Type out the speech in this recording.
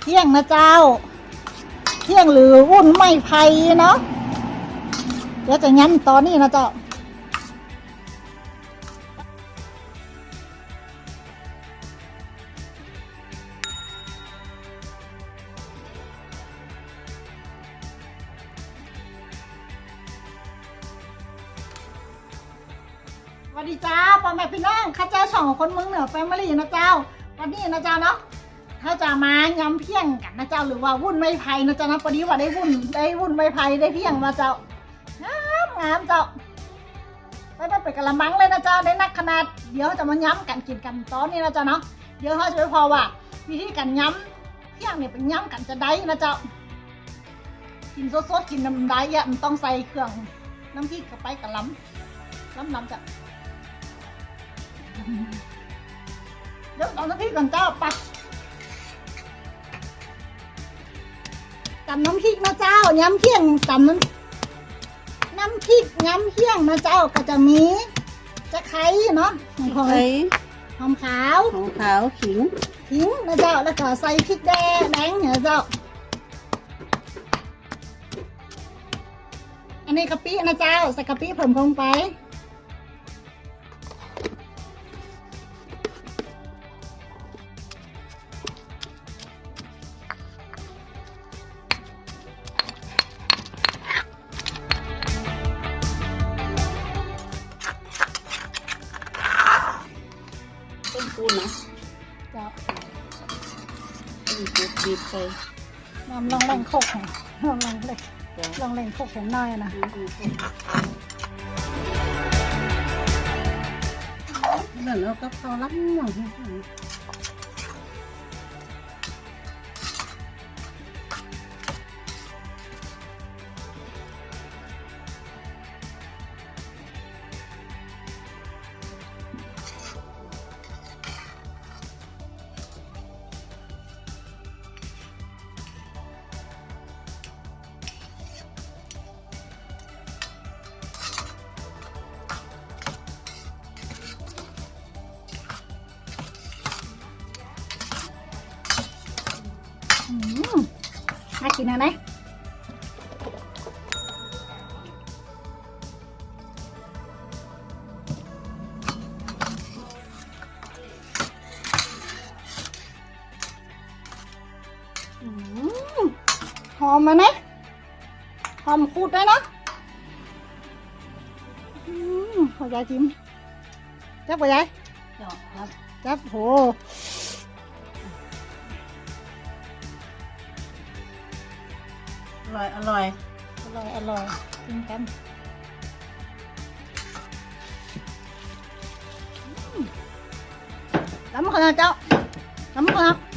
เที่ยงนะเจ้า เที่ยงหรือวุ่นไม่ไพ่เนาะเดี๋ยวจะย้ำตอนนี้นะเจ้าสวัสดีเจ้าพ่อแม่พี่น้องข้าเจ้าสองคนเมืองเหนือแฟมิลี่นะเจ้าวันนี้นะเจ้าเนาะ เขาจะมายำเพียงกันนะเจ้าหรือว่าวุ่นไม่ไพ่นะเจ้านะพอดีว่าได้วุ่นได้วุ่นไม่ไพ่ได้เพียงมาเจ้างามงามเจ้าไปไปไปกระมังเลยนะเจ้าได้นักขนาดเดี๋ยวจะมาย้ำกันกินกันตอนนี้นะเจ้าเนาะเดี๋ยวเขาจะไปพอว่าวิธีการย้ำเพียงเนี่ยเป็นย้ำกันจะได้นะเจ้ากินสดๆกินน้ำได้อะมันต้องใส่เครื่องน้ำพริกเข้าไปกระล้ำล้ำล้ำจ้ะเดี๋ยวเอาน้ำพริกก่อนเจ้าไป ตำน้ำพริกนะเจ้าย้ำเที่ยงตำน้ำน้ำพริกย้ำเที่ยงนะเจ้าก็จะมีจะไคร้เนาะหอมไข่หอมขาวของขาวขิงทิ้งนะเจ้าแล้วก็ใส่พริกแดงแดงเนี่ยเจ้า อันนี้กะปินะเจ้าใส่กะปิเพิ่มลงไป ปูนนะเจ้าต้นปูนบีบใส่น้ำลองแรงโคกของลองแรงเลยจ้ะลองแรงโคกของน้อยนะนั่นเราก็พอรับหน่อ น่ากินนะไหนอืมหอมมานะหอมคูดได้นะอืมขอยายจิ้มจับไปยายเจาะครับจับโห ร่อย อร่อย อร่อย อร่อยกินกันอืมล้ำขนาดเจ้าล้ำขนาด